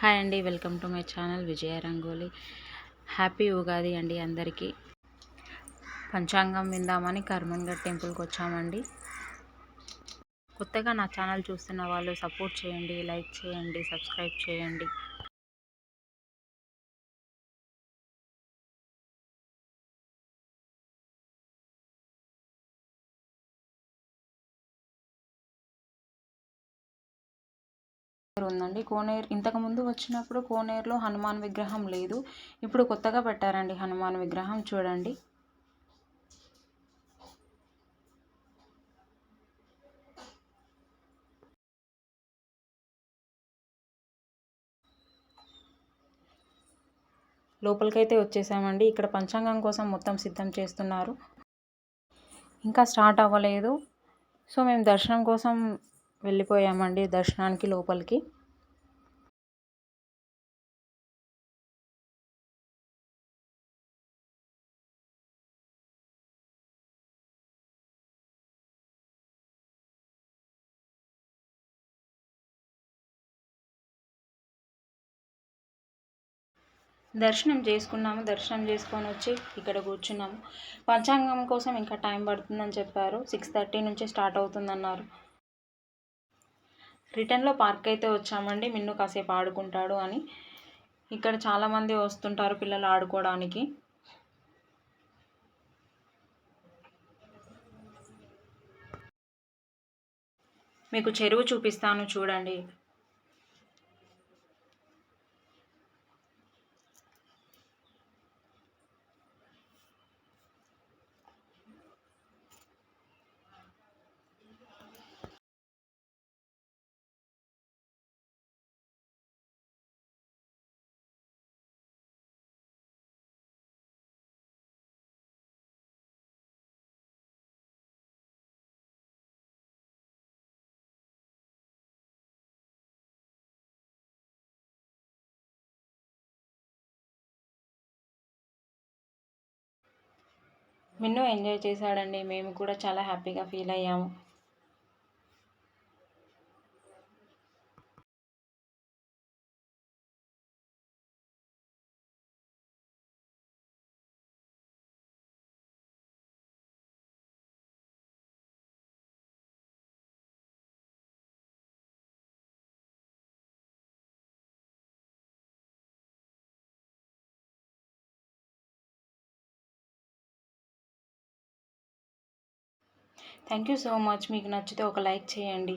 Hi అండి welcome to my channel Vijaya Rangoli. Happy Ugadi అండి అందరికీ. పంచాంగం విందామని కర్మన్గఢ్ టెంపుల్కి వచ్చామండి. కొత్తగా నా ఛానల్ చూస్తున్న వాళ్ళు సపోర్ట్ చేయండి లైక్ చేయండి సబ్స్క్రైబ్ చేయండి. ఉందండి. కోనేరు ఇంతకుముందు వచ్చినప్పుడు కోనేరులో హనుమాన్ విగ్రహం లేదు. ఇప్పుడు కొత్తగా పెట్టారండి హనుమాన్ విగ్రహం చూడండి. లోపలికైతే వచ్చేసామండి. ఇక్కడ పంచాంగం కోసం మొత్తం సిద్ధం చేస్తున్నారు. ఇంకా స్టార్ట్ అవ్వలేదు. సో మేము దర్శనం కోసం వెళ్ళిపోయామండి దర్శనానికి లోపలికి. దర్శనం చేసుకున్నాము దర్శనం చేసుకొని వచ్చి ఇక్కడ కూర్చున్నాము. పంచాంగం కోసం ఇంకా టైం పడుతుందని చెప్పారు. సిక్స్ థర్టీ నుంచి స్టార్ట్ అవుతుందన్నారు. రిటర్న్లో పార్క్ అయితే వచ్చామండి. మిన్ను కాసేపు ఆడుకుంటాడు అని. ఇక్కడ చాలామంది వస్తుంటారు పిల్లలు ఆడుకోవడానికి. మీకు చెరువు చూపిస్తాను చూడండి. మిన్ను ఎంజాయ్ చేశాడండి. మేము కూడా చాలా హ్యాపీగా ఫీల్ అయ్యాము. Thank you so much. మీకు నచ్చితే ఒక లైక్ చేయండి.